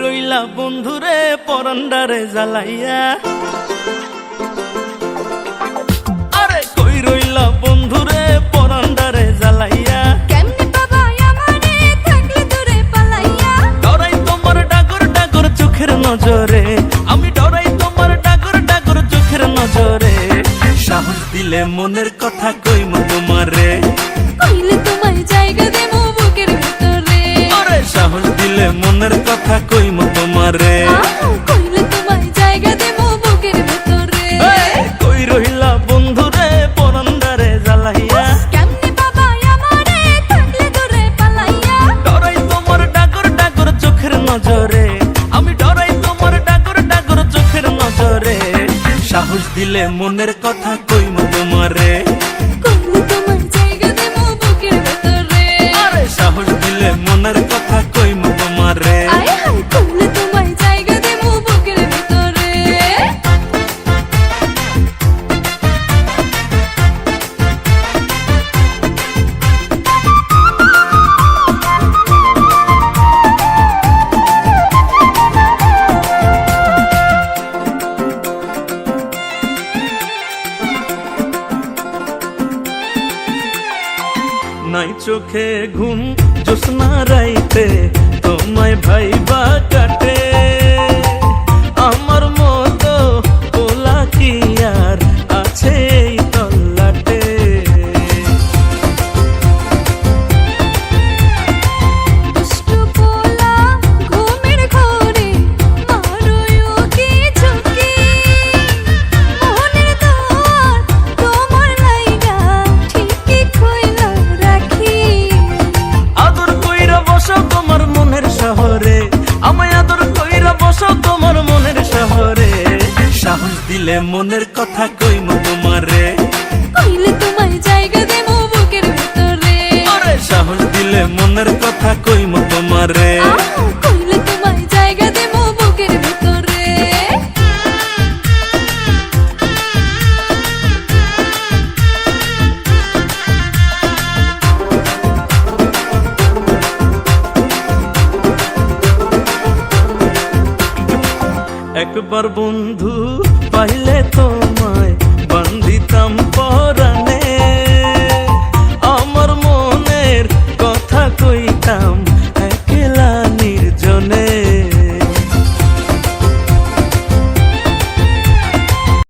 রইলা বন্ধুরে পরান্ডারে জ্বালাইয়া? আরে কই রইলা বন্ধুরে পরান্ডারে জ্বালাইয়া? কেমনে দিলে মনের কথা কইম তোমারে কইলে তোমায় জায়গা দেবো বুকের ভিতরে। আরে সাহস দিলে মনের কথা কইম তোমারে দিলে মনের কথা কইম তোমারে। নাই চোখে ঘুম জোসনা রাইতে তোমায় ভাইবা কাটে। দিলে মনের কথা কইম তোমারে কইলে তোমায় জায়গা দেবো বুকের ভিতরে। সাহস দিলে মনের কথা কইম তোমারে একবার বন্ধু পাইলে তোমায় বান্ধিতাম